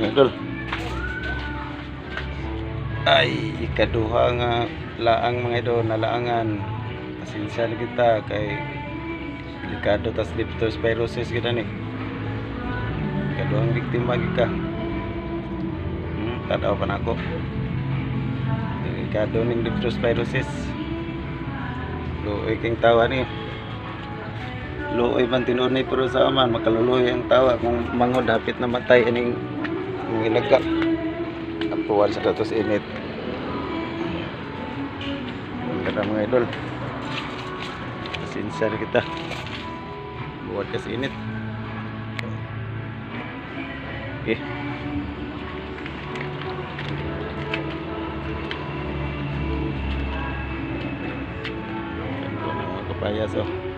mga idol. Ay ikaduha nga laang mga idol na laangan. Pasensya na kita kay delikado tas leptospirosis kita ni. Ikaduhang biktima ka hmm, tadaw pa na ako. Delikado ning leptospirosis luoy king tawa ni. Luoy man tinuod ni pero sa aman makaluluoy ang tawa. Kung mangod hapit na matay ining mga ilaga apuan sa datos init. Ganda mga idol. Na kita. Buhat kasi init. Okay. Kapayas oh